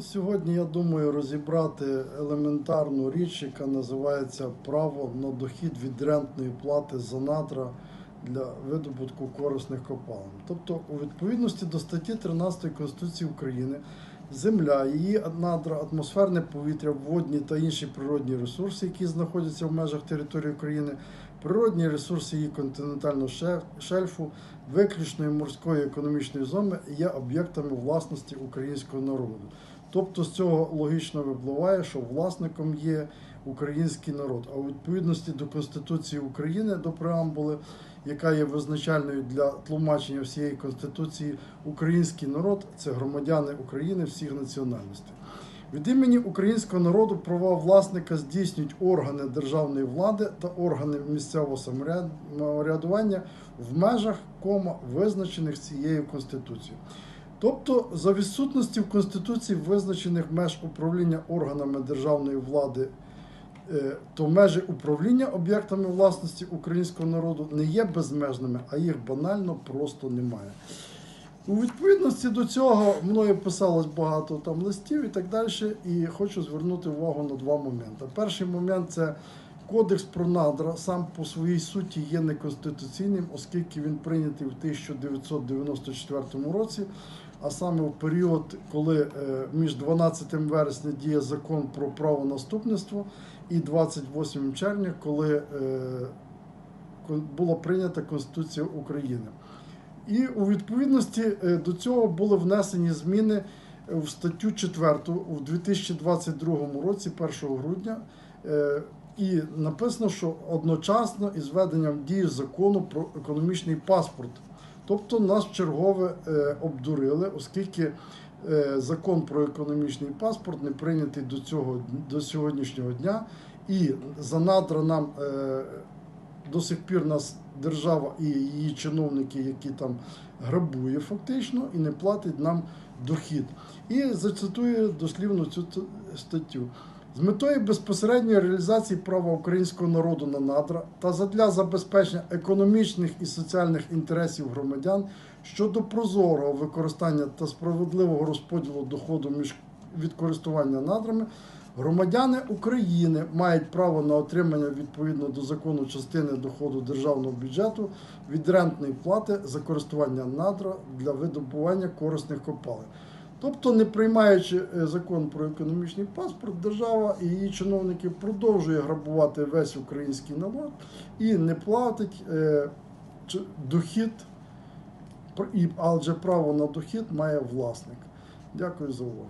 Сьогодні я думаю розібрати елементарну річ, яка називається право на дохід від рентної плати за надра для видобутку корисних копалин. Тобто, у відповідності до статті 13 Конституції України, земля, її надра, атмосферне повітря, водні та інші природні ресурси, які знаходяться в межах території України, природні ресурси її континентального шельфу, виключної морської економічної зони є об'єктами власності українського народу. Тобто з цього логічно випливає, що власником є український народ. А у відповідності до Конституції України, до преамбули, яка є визначальною для тлумачення всієї Конституції, український народ це громадяни України всіх національностей. Від імені українського народу права власника здійснюють органи державної влади та органи місцевого самоврядування в межах кома, визначених цією Конституцією. Тобто, за відсутності в Конституції визначених меж управління органами державної влади, е, то межі управління об'єктами власності українського народу не є безмежними, а їх банально просто немає. У відповідності до цього мною писалось багато там листів і так далі. І хочу звернути увагу на два моменти. Перший момент це Кодекс про надра сам по своїй суті є неконституційним, оскільки він прийнятий в 1994 році, а саме в період, коли е, між 12 вересня діє закон про правонаступництво і 28 червня, коли е, була прийнята Конституція України. І у відповідності е, до цього були внесені зміни в статтю 4 у 2022 році, 1 грудня. І написано, що одночасно із введенням дії закону про економічний паспорт. Тобто нас чергове е, обдурили, оскільки е, закон про економічний паспорт не прийнятий до цього до сьогоднішнього дня, і за надра нам е, до сих пір нас держава і її чиновники, які там грабує фактично і не платить нам дохід. І зацитую дослівно цю статтю. З метою безпосередньої реалізації права українського народу на надра та задля забезпечення економічних і соціальних інтересів громадян щодо прозорого використання та справедливого розподілу доходу між від користування надрами, громадяни України мають право на отримання відповідно до закону частини доходу державного бюджету від рентної плати за користування надра для видобування корисних копалин. Тобто, не приймаючи е, закон про економічний паспорт, держава і її чиновники продовжує грабувати весь український народ і не платить е, дохід, адже право на дохід має власник. Дякую за увагу.